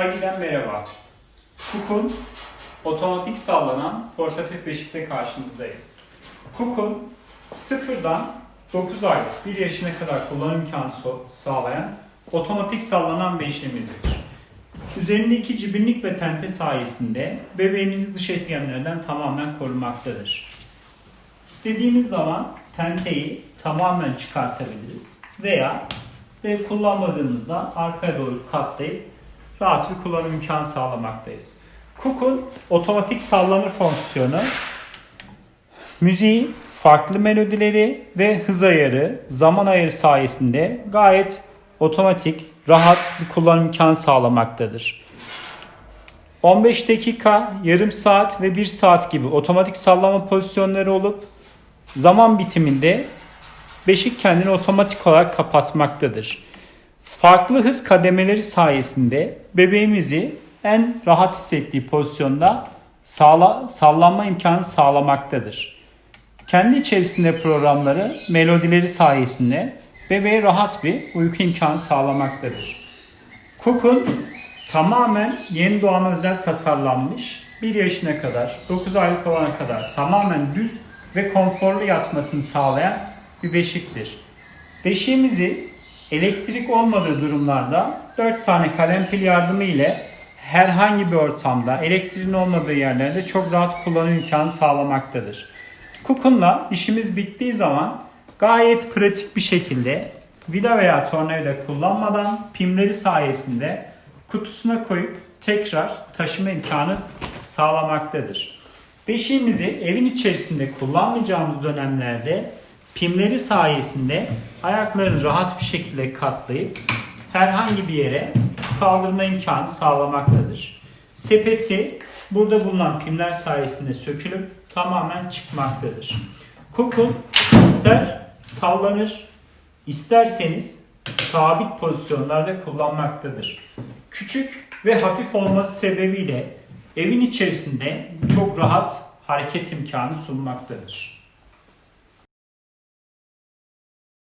Hagi'den merhaba. Kukun otomatik sallanan portatif beşikte karşınızdayız. Kukun sıfırdan 9 aylık 1 yaşına kadar kullanım imkanı sağlayan otomatik sallanan beşiğimizdir. Üzerindeki cibinlik ve tente sayesinde bebeğimizi dış etkenlerden tamamen korumaktadır. İstediğimiz zaman tenteyi tamamen çıkartabiliriz veya ve kullanmadığımızda arkaya doğru katlayıp rahat bir kullanım imkanı sağlamaktayız. Cook'un otomatik sallama fonksiyonu müziği, farklı melodileri ve hız ayarı, zaman ayarı sayesinde gayet otomatik, rahat bir kullanım imkanı sağlamaktadır. 15 dakika, yarım saat ve 1 saat gibi otomatik sallama pozisyonları olup zaman bitiminde beşik kendini otomatik olarak kapatmaktadır. Farklı hız kademeleri sayesinde bebeğimizi en rahat hissettiği pozisyonda sağla, sallanma imkanı sağlamaktadır. Kendi içerisinde programları, melodileri sayesinde bebeğe rahat bir uyku imkanı sağlamaktadır. Cook'un tamamen yeni doğan özel tasarlanmış 1 yaşına kadar 9 aylık olana kadar tamamen düz ve konforlu yatmasını sağlayan bir beşiktir. Beşiğimizi elektrik olmadığı durumlarda 4 tane kalem pil yardımı ile herhangi bir ortamda elektriğin olmadığı yerlerde çok rahat kullanım imkanı sağlamaktadır. Cook'unla işimiz bittiği zaman gayet pratik bir şekilde vida veya tornavida kullanmadan pimleri sayesinde kutusuna koyup tekrar taşıma imkanı sağlamaktadır. Beşiğimizi evin içerisinde kullanmayacağımız dönemlerde pimleri sayesinde ayaklarını rahat bir şekilde katlayıp herhangi bir yere kaldırma imkanı sağlamaktadır. Sepeti burada bulunan pimler sayesinde sökülüp tamamen çıkmaktadır. Kukun ister sallanır, isterseniz sabit pozisyonlarda kullanmaktadır. Küçük ve hafif olması sebebiyle evin içerisinde çok rahat hareket imkanı sunmaktadır.